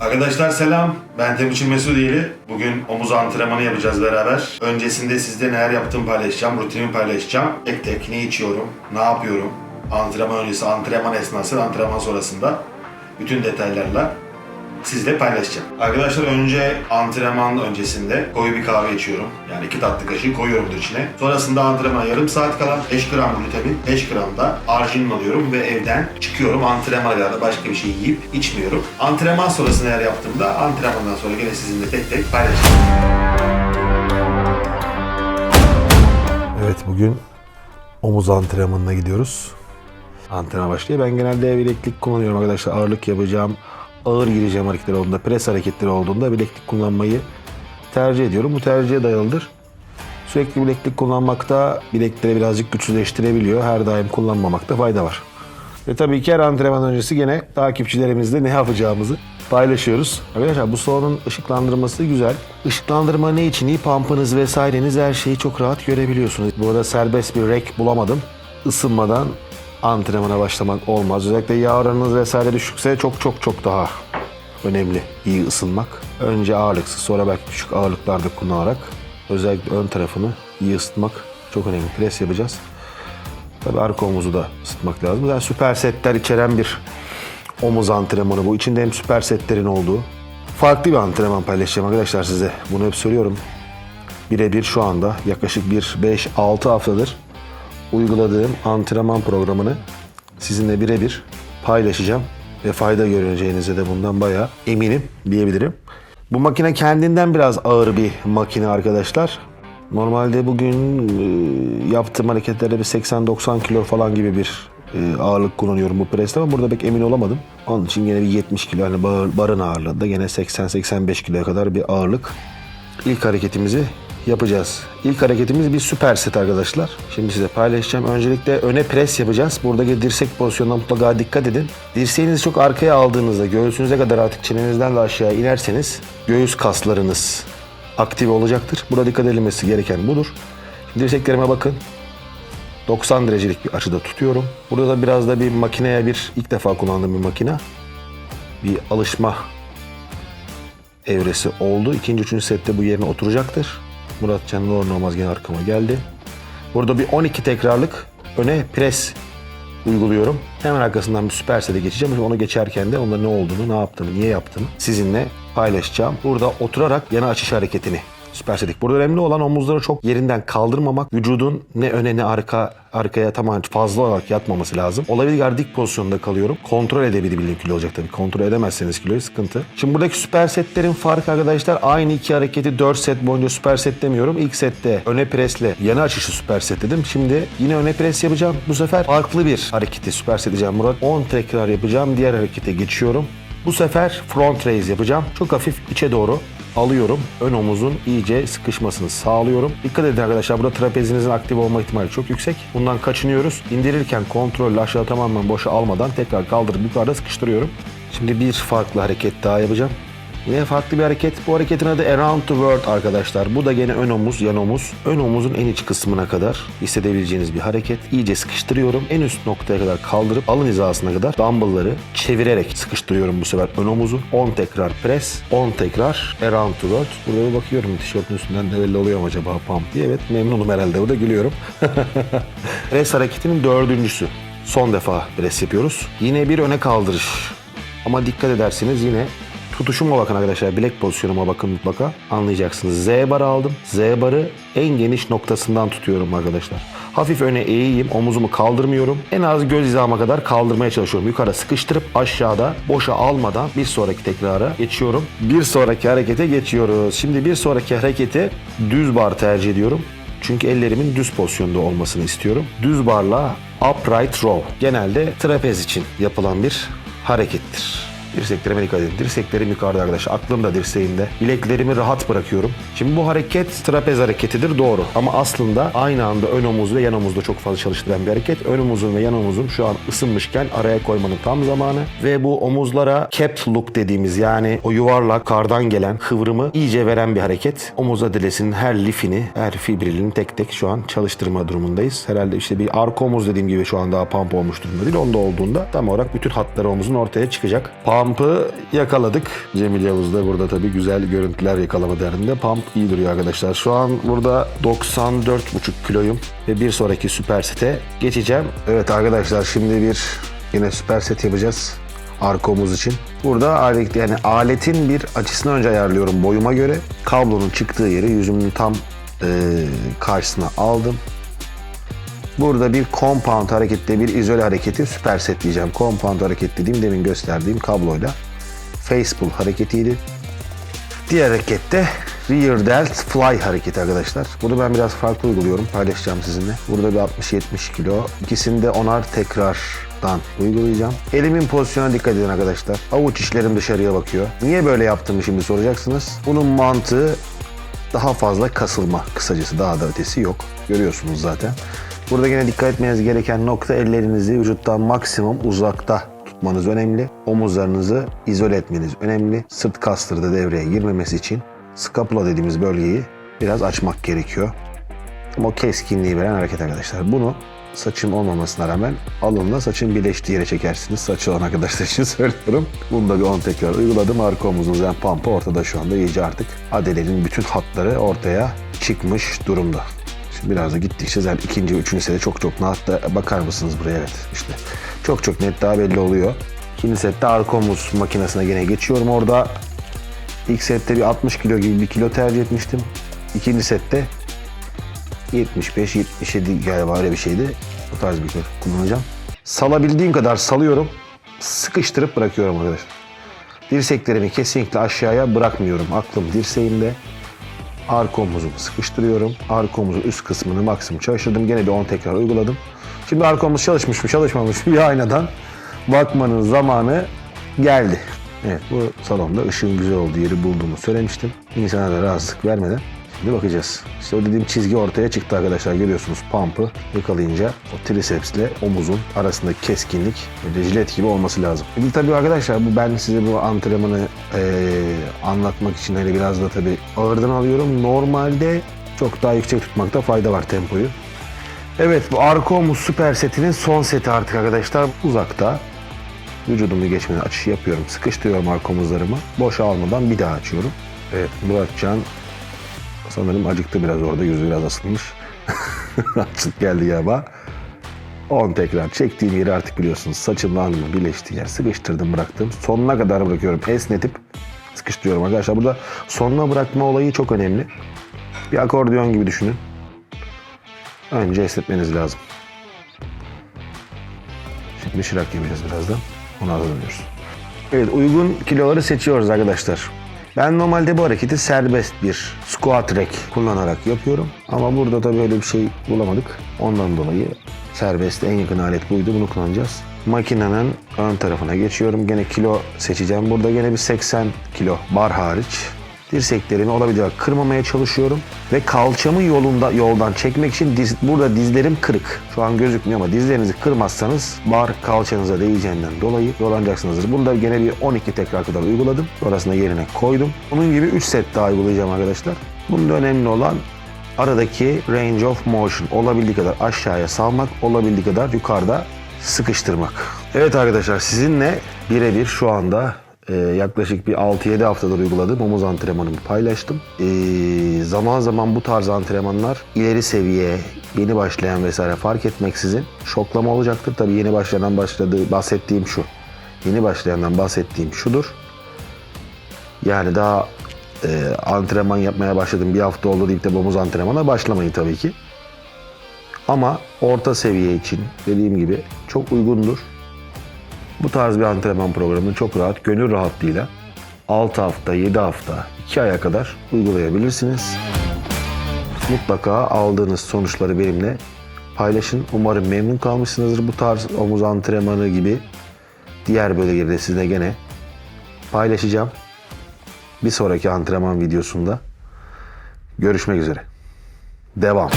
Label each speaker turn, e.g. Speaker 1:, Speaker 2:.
Speaker 1: Arkadaşlar selam. Ben Temuçin Mesudiyeli. Bugün omuz antrenmanı yapacağız beraber. Öncesinde sizde neler yaptığımı paylaşacağım, rutinimi paylaşacağım. Tek tek ne içiyorum, ne yapıyorum, antrenman öncesi, antrenman esnası, antrenman sonrasında bütün detaylarla sizle paylaşacağım. Arkadaşlar önce antrenman öncesinde koyu bir kahve içiyorum. Yani iki tatlı kaşığı koyuyorum da içine. Sonrasında antrenmana yarım saat kala 5 gram glutamin, 5 gram da arginin alıyorum ve evden çıkıyorum. Antrenmana kadar başka bir şey yiyip içmiyorum. Antrenman sonrası neler yaptığımda antrenmandan sonra gene sizinle tek tek paylaşacağım. Evet bugün omuz antrenmanına gidiyoruz. Antrenman başlıyor. Ben genelde bileklik kullanıyorum arkadaşlar. Ağırlık yapacağım. Ağır gireceğim hareketler olduğunda, pres hareketleri olduğunda bileklik kullanmayı tercih ediyorum. Bu tercihe dayalıdır. Sürekli bileklik kullanmakta bilekleri birazcık güçsüzleştirebiliyor. Her daim kullanmamakta fayda var. Ve tabii ki her antrenman öncesi gene takipçilerimizle ne yapacağımızı paylaşıyoruz. Arkadaşlar bu salonun ışıklandırması güzel. Işıklandırma ne için iyi? Pampınız vesaireniz her şeyi çok rahat görebiliyorsunuz. Bu arada serbest bir rek bulamadım. Isınmadan antrenmana başlamak olmaz. Özellikle yağ oranınız vesaire düşükse çok çok çok daha önemli iyi ısınmak. Önce ağırlıksız sonra belki düşük ağırlıklarda kullanarak özellikle ön tarafını iyi ısıtmak çok önemli. Pres yapacağız. Tabii arka omuzu da ısıtmak lazım. Yani süper setler içeren bir omuz antrenmanı bu. İçinde hem süper setlerin olduğu farklı bir antrenman paylaşacağım arkadaşlar size. Bunu hep söylüyorum. Birebir şu anda yaklaşık bir 5-6 haftadır uyguladığım antrenman programını sizinle birebir paylaşacağım ve fayda göreceğinize de bundan bayağı eminim diyebilirim. Bu makine kendinden biraz ağır bir makine arkadaşlar. Normalde bugün e, yaptığım hareketlerde bir 80-90 kilo falan gibi bir e, ağırlık kullanıyorum bu preste ama burada pek emin olamadım. Onun için yine bir 70 kilo yani bar- barın ağırlığında gene 80-85 kiloya kadar bir ağırlık. İlk hareketimizi yapacağız. İlk hareketimiz bir süper set arkadaşlar. Şimdi size paylaşacağım. Öncelikle öne pres yapacağız. Buradaki dirsek pozisyonuna mutlaka dikkat edin. Dirseğinizi çok arkaya aldığınızda göğsünüze kadar artık çenenizden de aşağı inerseniz göğüs kaslarınız aktif olacaktır. Burada dikkat edilmesi gereken budur. Şimdi dirseklerime bakın. 90 derecelik bir açıda tutuyorum. Burada da biraz da bir makineye bir ilk defa kullandığım bir makine. Bir alışma evresi oldu. İkinci, üçüncü sette bu yerine oturacaktır. Murat Can Nur Normaz gene arkama geldi. Burada bir 12 tekrarlık öne pres uyguluyorum. Hemen arkasından bir süper sete geçeceğim. Onu geçerken de onda ne olduğunu, ne yaptığını, niye yaptığını sizinle paylaşacağım. Burada oturarak yana açış hareketini süper setik. Burada önemli olan omuzları çok yerinden kaldırmamak. Vücudun ne öne ne arka arkaya tamamen fazla olarak yatmaması lazım. Olabildiği kadar dik pozisyonda kalıyorum. Kontrol edebildiğim kilo olacak tabii. Kontrol edemezseniz kiloyu sıkıntı. Şimdi buradaki süper setlerin farkı arkadaşlar aynı iki hareketi 4 set boyunca süper set demiyorum. İlk sette öne presle yana açışı süper set dedim. Şimdi yine öne pres yapacağım. Bu sefer farklı bir hareketi süper set edeceğim Murat. 10 tekrar yapacağım. Diğer harekete geçiyorum. Bu sefer front raise yapacağım. Çok hafif içe doğru alıyorum. Ön omuzun iyice sıkışmasını sağlıyorum. Dikkat edin arkadaşlar burada trapezinizin aktif olma ihtimali çok yüksek. Bundan kaçınıyoruz. İndirirken kontrolle aşağı tamamen boşa almadan tekrar kaldırıp yukarıda sıkıştırıyorum. Şimdi bir farklı hareket daha yapacağım. Yine farklı bir hareket. Bu hareketin adı Around the World arkadaşlar. Bu da gene ön omuz, yan omuz. Ön omuzun en iç kısmına kadar hissedebileceğiniz bir hareket. İyice sıkıştırıyorum. En üst noktaya kadar kaldırıp alın hizasına kadar dumbbellları çevirerek sıkıştırıyorum bu sefer ön omuzu. 10 tekrar press, 10 tekrar Around the World. Burada bir bakıyorum tişörtün üstünden de belli oluyor acaba pump diye. Evet memnunum herhalde. Burada gülüyorum. press hareketinin dördüncüsü. Son defa press yapıyoruz. Yine bir öne kaldırış. Ama dikkat ederseniz yine Tutuşuma bakın arkadaşlar. Bilek pozisyonuma bakın mutlaka. Anlayacaksınız. Z barı aldım. Z barı en geniş noktasından tutuyorum arkadaşlar. Hafif öne eğeyim. Omuzumu kaldırmıyorum. En az göz hizama kadar kaldırmaya çalışıyorum. Yukarı sıkıştırıp aşağıda boşa almadan bir sonraki tekrara geçiyorum. Bir sonraki harekete geçiyoruz. Şimdi bir sonraki harekete düz bar tercih ediyorum. Çünkü ellerimin düz pozisyonda olmasını istiyorum. Düz barla upright row. Genelde trapez için yapılan bir harekettir. Dirseklerime dikkat edin. Dirseklerim yukarıda arkadaşlar. Aklım da dirseğimde. Bileklerimi rahat bırakıyorum. Şimdi bu hareket trapez hareketidir doğru. Ama aslında aynı anda ön omuz ve yan omuzda çok fazla çalıştıran bir hareket. Ön omuzum ve yan omuzum şu an ısınmışken araya koymanın tam zamanı. Ve bu omuzlara cap look dediğimiz yani o yuvarlak kardan gelen kıvrımı iyice veren bir hareket. Omuz adilesinin her lifini, her fibrilini tek tek şu an çalıştırma durumundayız. Herhalde işte bir arka omuz dediğim gibi şu an daha pump olmuş durumda değil. Onda olduğunda tam olarak bütün hatları omuzun ortaya çıkacak. Palm pump'ı yakaladık. Cemil Yavuz da burada tabii güzel görüntüler yakalama derdinde. Pump iyi duruyor arkadaşlar. Şu an burada 94,5 kiloyum ve bir sonraki süper sete geçeceğim. Evet arkadaşlar şimdi bir yine süper set yapacağız arka omuz için. Burada alet, yani aletin bir açısını önce ayarlıyorum boyuma göre. Kablonun çıktığı yeri yüzümün tam e, karşısına aldım. Burada bir compound harekette bir izole hareketi süper set diyeceğim. Compound hareket dediğim demin gösterdiğim kabloyla face hareketiydi. Diğer harekette rear delt fly hareketi arkadaşlar. Bunu ben biraz farklı uyguluyorum. Paylaşacağım sizinle. Burada bir 60-70 kilo. İkisini de onar tekrardan uygulayacağım. Elimin pozisyona dikkat edin arkadaşlar. Avuç içlerim dışarıya bakıyor. Niye böyle yaptığımı şimdi soracaksınız. Bunun mantığı daha fazla kasılma kısacası daha da ötesi yok. Görüyorsunuz zaten. Burada yine dikkat etmeniz gereken nokta ellerinizi vücuttan maksimum uzakta tutmanız önemli. Omuzlarınızı izole etmeniz önemli. Sırt kasları da devreye girmemesi için skapula dediğimiz bölgeyi biraz açmak gerekiyor. Ama o keskinliği veren hareket arkadaşlar. Bunu saçım olmamasına rağmen alınla saçın birleştiği yere çekersiniz. Saçı olan arkadaşlar için söylüyorum. Bunu da bir 10 tekrar uyguladım. Arka omuzun yani pampı ortada şu anda iyice artık. Adelenin bütün hatları ortaya çıkmış durumda. Şimdi biraz da gittikçe zaten ikinci üçüncü sete çok çok de bakar mısınız buraya? Evet işte çok çok net daha belli oluyor. İkinci sette arka omuz makinesine gene geçiyorum. Orada ilk sette bir 60 kilo gibi bir kilo tercih etmiştim. İkinci sette 75-77 galiba öyle bir şeydi. Bu tarz bir kilo kullanacağım. Salabildiğim kadar salıyorum. Sıkıştırıp bırakıyorum arkadaşlar. Dirseklerimi kesinlikle aşağıya bırakmıyorum. Aklım dirseğimde. Arka omuzumu sıkıştırıyorum. Arka omuzun üst kısmını maksimum çalıştırdım. Gene bir 10 tekrar uyguladım. Şimdi arka omuz çalışmış mı çalışmamış mı bir aynadan bakmanın zamanı geldi. Evet bu salonda ışığın güzel olduğu yeri bulduğumu söylemiştim. İnsana da rahatsızlık vermeden şimdi bakacağız. İşte o dediğim çizgi ortaya çıktı arkadaşlar görüyorsunuz pump'ı yakalayınca o tricepsle omuzun arasındaki keskinlik böyle jilet gibi olması lazım. Şimdi tabii arkadaşlar bu ben size bu antrenmanı eee, anlatmak için hani biraz da tabii ağırdan alıyorum. Normalde çok daha yüksek tutmakta fayda var tempoyu. Evet bu arka omuz süper setinin son seti artık arkadaşlar. Uzakta vücudumu geçmeden açış yapıyorum. Sıkıştırıyorum arka omuzlarımı. Boşa almadan bir daha açıyorum. Evet Muratcan sanırım acıktı biraz orada. Yüzü biraz asılmış. Açlık geldi galiba. 10 tekrar çektiğim yeri artık biliyorsunuz. Saçımla alnımın birleştiği yer. Sıkıştırdım bıraktım. Sonuna kadar bırakıyorum. Esnetip sıkıştırıyorum arkadaşlar. Burada sonuna bırakma olayı çok önemli. Bir akordeon gibi düşünün. Önce esnetmeniz lazım. Şimdi şırak yapacağız birazdan. Onu hazırlıyoruz. Evet uygun kiloları seçiyoruz arkadaşlar. Ben normalde bu hareketi serbest bir squat rack kullanarak yapıyorum. Ama burada da böyle bir şey bulamadık. Ondan dolayı serbest en yakın alet buydu. Bunu kullanacağız. Makinenin ön tarafına geçiyorum. Gene kilo seçeceğim. Burada gene bir 80 kilo bar hariç. Dirseklerimi olabildiğince kırmamaya çalışıyorum. Ve kalçamı yolunda yoldan çekmek için diz, burada dizlerim kırık. Şu an gözükmüyor ama dizlerinizi kırmazsanız bar kalçanıza değeceğinden dolayı yoranacaksınızdır. Bunu da gene bir 12 tekrar kadar uyguladım. Sonrasında yerine koydum. Bunun gibi 3 set daha uygulayacağım arkadaşlar. Bunda önemli olan aradaki range of motion olabildiği kadar aşağıya salmak, olabildiği kadar yukarıda sıkıştırmak. Evet arkadaşlar sizinle birebir şu anda e, yaklaşık bir 6-7 haftadır uyguladığım omuz antrenmanımı paylaştım. E, zaman zaman bu tarz antrenmanlar ileri seviye, yeni başlayan vesaire fark etmeksizin şoklama olacaktır. Tabii yeni başlayan başladığı bahsettiğim şu. Yeni başlayandan bahsettiğim şudur. Yani daha e, antrenman yapmaya başladım bir hafta oldu deyip de omuz antrenmana başlamayın tabii ki. Ama orta seviye için dediğim gibi çok uygundur. Bu tarz bir antrenman programını çok rahat, gönül rahatlığıyla 6 hafta, 7 hafta, 2 aya kadar uygulayabilirsiniz. Mutlaka aldığınız sonuçları benimle paylaşın. Umarım memnun kalmışsınızdır bu tarz omuz antrenmanı gibi diğer bölgeleri sizinle gene paylaşacağım. Bir sonraki antrenman videosunda görüşmek üzere. Devam.